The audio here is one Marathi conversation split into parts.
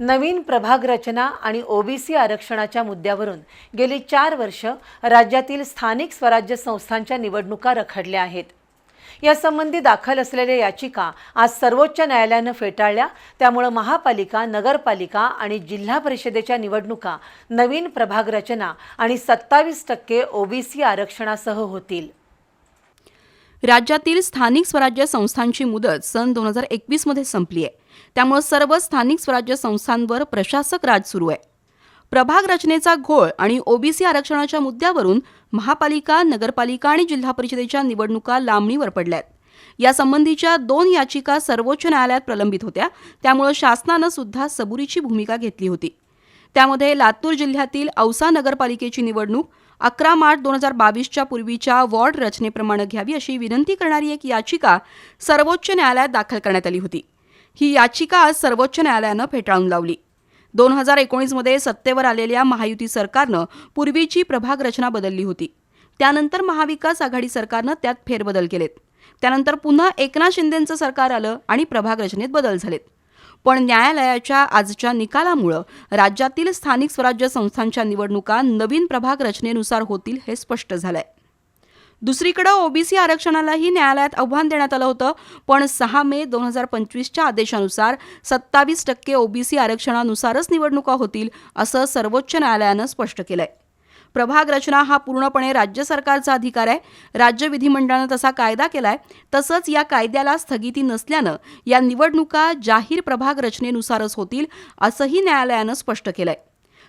नवीन प्रभाग रचना आणि ओबीसी आरक्षणाच्या मुद्द्यावरून गेली चार वर्ष राज्यातील स्थानिक स्वराज्य संस्थांच्या निवडणुका रखडल्या आहेत. यासंबंधी दाखल असलेल्या याचिका आज सर्वोच्च न्यायालयानं फेटाळल्या. त्यामुळे महापालिका नगरपालिका आणि जिल्हा परिषदेच्या निवडणुका नवीन प्रभाग रचना आणि सत्तावीस टक्के ओबीसी आरक्षणासह होतील. राज्यातील स्थानिक स्वराज्य संस्थांची मुदत सन दोन हजार एकवीसमध्ये संपली आहे. त्यामुळे सर्व स्थानिक स्वराज्य संस्थांवर प्रशासक राज सुरू आहे. प्रभाग रचनेचा घोळ आणि ओबीसी आरक्षणाच्या मुद्द्यावरून महापालिका नगरपालिका आणि जिल्हा परिषदेच्या निवडणुका लांबणीवर पडल्या आहेत. यासंबंधीच्या दोन याचिका सर्वोच्च न्यायालयात प्रलंबित होत्या. त्यामुळे शासनानं सुद्धा सबुरीची भूमिका घेतली होती. त्यामध्ये लातूर जिल्ह्यातील औसा नगरपालिकेची निवडणूक अकरा मार्च दोन हजार बावीसच्या पूर्वीच्या वॉर्ड रचनेप्रमाणे घ्यावी अशी विनंती करणारी एक याचिका सर्वोच्च न्यायालयात दाखल करण्यात आली होती. ही याचिका आज सर्वोच्च न्यायालयानं फेटाळून लावली. दोन हजार एकोणीसमध्ये सत्तेवर आलेल्या महायुती सरकारनं पूर्वीची प्रभाग रचना बदलली होती. त्यानंतर महाविकास आघाडी सरकारनं त्यात फेरबदल केलेत. त्यानंतर पुन्हा एकनाथ शिंदेंचं सरकार आलं आणि प्रभाग रचनेत बदल झालेत. पण न्यायालयाच्या आजच्या निकालामुळं राज्यातील स्थानिक स्वराज्य संस्थांच्या निवडणुका नवीन प्रभाग रचनेनुसार होतील हे स्पष्ट झालंय. दुसरीकडे ओबीसी आरक्षणालाही न्यायालयात आव्हान देण्यात आलं होतं पण सहा मे दोन हजार पंचवीसच्या आदेशानुसार सत्तावीस टक्के ओबीसी आरक्षणानुसारच निवडणुका होतील असं सर्वोच्च न्यायालयानं स्पष्ट केलंय. प्रभाग रचना हा पूर्णपणे राज्य सरकारचा अधिकार आहे. राज्य विधिमंडळानं तसा कायदा केलाय. तसंच या कायद्याला स्थगिती नसल्यानं या निवडणुका जाहीर प्रभाग रचनेनुसारच होतील असंही न्यायालयानं स्पष्ट केलंय.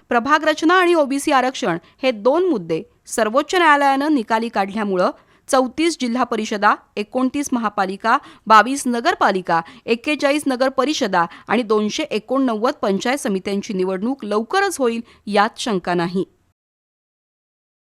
प्रभाग रचना आणि ओबीसी आरक्षण हे दोन मुद्दे सर्वोच्च न्यायालयानं निकाली काढल्यामुळं चौतीस जिल्हा परिषदा एकोणतीस महापालिका बावीस नगरपालिका एक्केचाळीस नगर परिषदा आणि दोनशे एकोणनव्वद पंचायत समित्यांची निवडणूक लवकरच होईल यात शंका नाही.